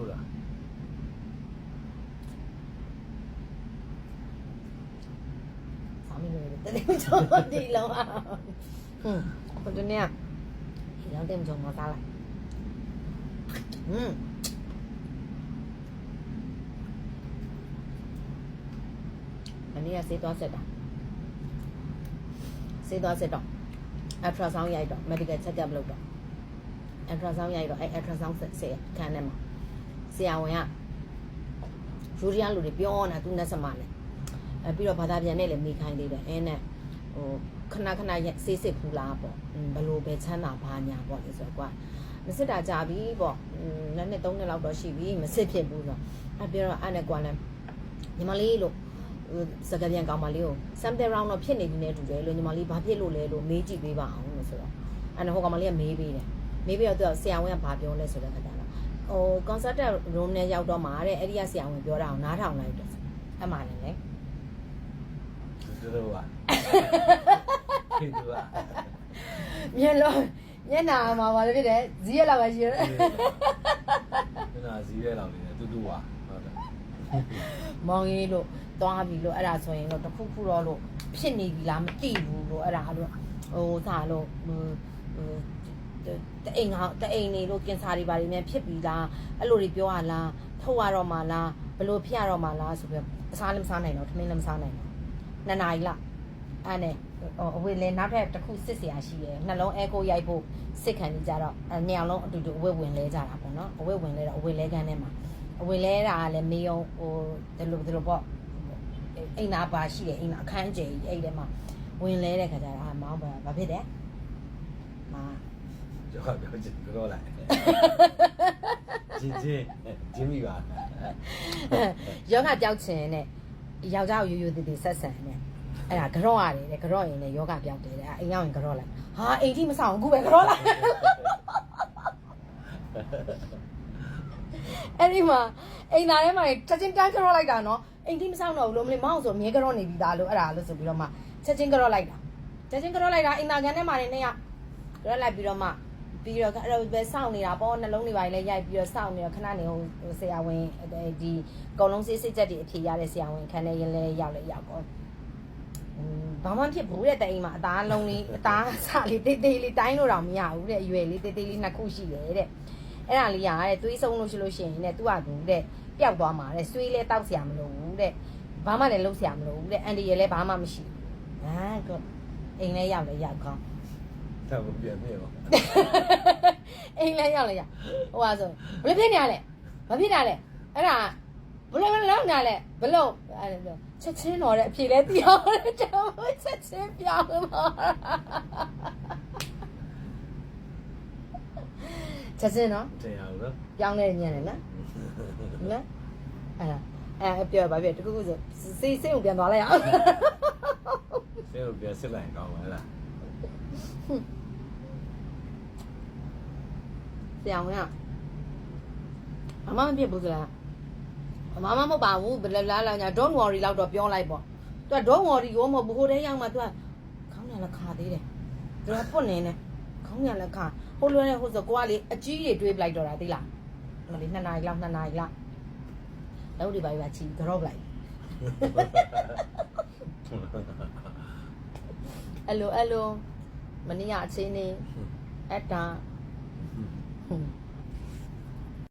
ဆိုးတာဆောင်းမိလို့တတိယချုံဒီလုံးอ่ะဟွန်းဟိုတနေ့ကဒီလောက်တင်ချုံမစားလိုက်ဟွန်းမနေ့ကစေးသွားဆက်တာစေးသွားဆက်တော့ ultrasound ရိုက်တော့ medical check up လုပ်တော့ ultrasound ရိုက်တော့အဲ ultrasound ဆက်ဆက်ခံနေမှာ ဆရာဝန်ကယူရီးယားလူတွေပြောနေတာသူနဲ့စမနဲ့အဲပြီးတော့ဘာသာပြန်နဲ့လည်းမိခိုင်းသေးတယ်အဲနဲ့ဟိုခဏခဏဆေးစစ်ဖူးလားပေါ့ဘလို့ပဲချမ်းသာဘာညာပေါ့လေဆိုတော့ကွာမစစ်တာကြာပြီပေါ့နှစ်နှစ်သုံးနှစ်လောက်တော့ရှိပြီမစစ်ဖြစ်ဘူးဆိုတော့အဲပြောတော့အဲ့နဲ့ကွာလဲညီမလေးလို့စကားပြန်ကောင်းမလေးကို something wrong တော့ဖြစ်နေပြီနဲ့တူတယ်လို့ညီမလေးဘာဖြစ်လို့လဲလို့မေးကြည့်ပေးပါအောင်လို့ဆိုတော့အဲ့နဲ့ဟိုကောင်မလေးကမေးပေးတယ်မေးပြီးတော့သူကဆရာဝန်ကဘာပြောလဲဆိုတော့ခါကြတော့ ဟို consultant room နဲ့ရောက်တော့မှာတဲ့အဲ့ဒီကဆရာဝန်ပြောတာကိုနားထောင်လိုက်တယ်အမှန်လည်းလေတူတူပါတူတူပါမျက်လုံးမျက်နာမှာဘာလို့ဖြစ်တယ်ဇီးရလာပါရှိတယ်မနာစီးရဲလောင်နေတယ်တူတူပါဟုတ်တယ်မောင်ကြီးလို့သွားပြီလို့အဲ့ဒါဆိုရင်တော့တစ်ခုခုတော့လို့ဖြစ်နေပြီလားမသိဘူးလို့အဲ့ဒါလို့ဟိုစားလို့ဟိုဟို တအိမ်ကတအိမ်နေလို့ကင်ဆာတွေဘာတွေများဖြစ်ပြီလားအဲ့လိုတွေပြောရလားထုတ်ရတော့မှလားဘလို့ဖြစ်ရတော့မှလားဆိုပြီးအစားလည်းမစားနိုင်တော့ထမင်းလည်းမစားနိုင်တော့နှစ်နာရီလောက်အဲ့နဲ့ဟိုအဝေးလဲနောက်ထပ်တစ်ခုစစ်စရာရှိရယ်နှလုံးအဲကိုရိုက်ဖို့စစ်ခံနေကြတော့အဲ့နှစ်ယောက်လုံးအတူတူအဝေးဝင်လဲကြတာပေါ့နော်အဝေးဝင်လဲတော့အဝေးလဲကန်းထဲမှာအဝင်လဲတာကလည်းမေးအောင်ဟိုဒီလိုဒီလိုပေါ့အိမ်နာပါရှိတယ်အိမ်နာအခန်းကျယ်ကြီးအဲ့ထဲမှာဝင်လဲတဲ့ခါကျတော့အာမောင်းပါဘာဖြစ်တယ်မာ ကြောက်ပြောချင်ကြောလိုက်ဂျင်းဂျင်းဂျင်းမိပါယောဂပြောက်ချင်နဲ့ယောက်ျားကိုရိုးရိုးသေးသေးဆက်ဆံနဲ့အဲ့ဒါကြော့ရတယ်တဲ့ကြော့ရင်လည်းယောဂပြောက်တယ်တဲ့အိမ်ရောက်ရင်ကြော့လိုက်ဟာအိမ်ထိမဆောင်ဘူးပဲကြော့လိုက်အဲ့ဒီမှာအိမ်သားထဲမှာချက်ချင်းတန်းကြော့လိုက်တာနော်အိမ်ထိမဆောင်တော့ဘူးလို့မလေးမောင်ဆိုမြဲကြော့နေပြီသားလို့အဲ့ဒါလို့ဆိုပြီးတော့မှချက်ချင်းကြော့လိုက်တာချက်ချင်းကြော့လိုက်တာအိမ်သားကန်ထဲမှာနေနေရကြော့လိုက်ပြီးတော့မှ ပြီးတော့အဲ့တော့ပဲစောင့်နေတာပေါ့နှလုံးတွေပါလေရိုက်ပြီးတော့စောင့်နေတော့ခဏနေဟိုဆရာဝန်ဒီအကုန်လုံးစစ်စစ်ချက်တွေအဖြေရတဲ့ဆရာဝန်ခန်းထဲရင်းလဲရောက်လဲရောက်ပေါ့ဘာမှဖြစ်ဘူးတဲ့တဲ့အိမ်မှာအသားလုံးလေးအသားဆလေးတေးသေးလေးတိုင်းလို့တော့မရဘူးတဲ့အရွယ်လေးတေးသေးလေးနှစ်ခုရှိတယ်တဲ့အဲ့ဒါလေးရာတဲ့သွေးဆုံးလို့ရှိလို့ရှိရင်တဲ့သူ့ဟာသူတဲ့ပျောက်သွားမှာတဲ့ဆွေးလဲတောက်ဆရာမလို့ဘူးတဲ့ဘာမှလည်းလုပ်ဆရာမလို့ဘူးတဲ့အန်ဒီရယ်လည်းဘာမှမရှိဘူးဟာကောအိမ်လဲရောက်လဲရောက်ကောင်း တော့ပြန်မြေပါအိမ်လဲရောက်လဲရောက်ဟိုဟာဆိုဘယ်လိုဖြစ်နေရလဲမဖြစ်တာလဲအဲ့ဒါဘယ်လိုလဲလောက်နေလဲဘယ်လိုအဲ့လိုချက်ချင်းတော့တဲ့အဖြေလဲသိအောင်တဲ့ကျွန်တော်ချက်ချင်းပြောင်းမှာချက်ချင်းနော်တင်ရအောင်နော်ပြောင်းနေတဲ့ညံ့တယ်နော်နော်အဲ့ဒါအဲ့ပြောပါပြတခုခုဆိုစေးစေးကိုပြန်သွားလိုက်အောင်ဆဲကိုပြန်စစ်လိုက်ကောင်းပါလား ဆရာဝန်ကဘာမှမဖြစ်ဘူးဆိုတာဘာမှမဟုတ်ပါဘူးဘလဘလာလာညာ don't worry လောက်တော့ပြောလိုက်ပေါ့သူက don't worry ကိုမဟုတ်ဘူးဟိုတည်းရောက်မှသူကခေါင်းညာလက်ခါသေးတယ်သူကပွတ်နေတယ်ခေါင်းညာလက်ခါဟိုလွယ်နေဟိုဆိုကိုကလေအကြီးတွေတွေးပလိုက်တော့တာသိလားဟိုလေနှစ်နာရီလောက်နှစ်နာရီလောက်လောက်ဒီပါပါချီကြော့ပလိုက်အဲ့လိုအဲ့လို မနေ့ကအချင်းနေအတာဟွန်း